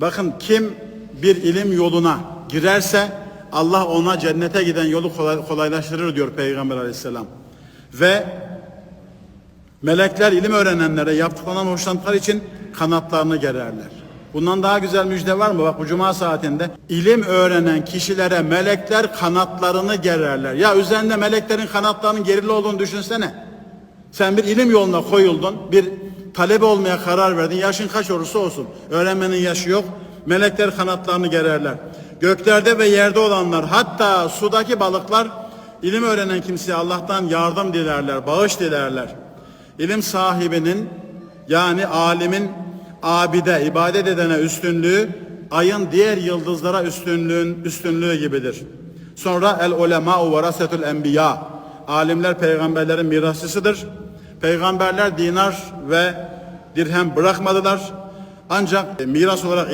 Bakın kim bir ilim yoluna girerse Allah ona cennete giden yolu kolay- kolaylaştırır diyor Peygamber aleyhisselam. Ve melekler ilim öğrenenlere yaptıklarından hoşlandıkları için kanatlarını gererler. Bundan daha güzel müjde var mı? Bak bu cuma saatinde ilim öğrenen kişilere melekler kanatlarını gererler. Ya üzerinde meleklerin kanatlarının gerili olduğunu düşünsene. Sen bir ilim yoluna koyuldun, bir talebe olmaya karar verdin. Yaşın kaç olursa olsun. Öğrenmenin yaşı yok. Melekler kanatlarını gererler. Göklerde ve yerde olanlar, hatta sudaki balıklar ilim öğrenen kimseye Allah'tan yardım dilerler, bağış dilerler. İlim sahibinin yani alimin abide, ibadet edene üstünlüğü ayın diğer yıldızlara üstünlüğün üstünlüğü gibidir. Sonra el ulema varasetul enbiya. Alimler peygamberlerin mirasçısıdır. Peygamberler dinar ve dirhem bırakmadılar. Ancak miras olarak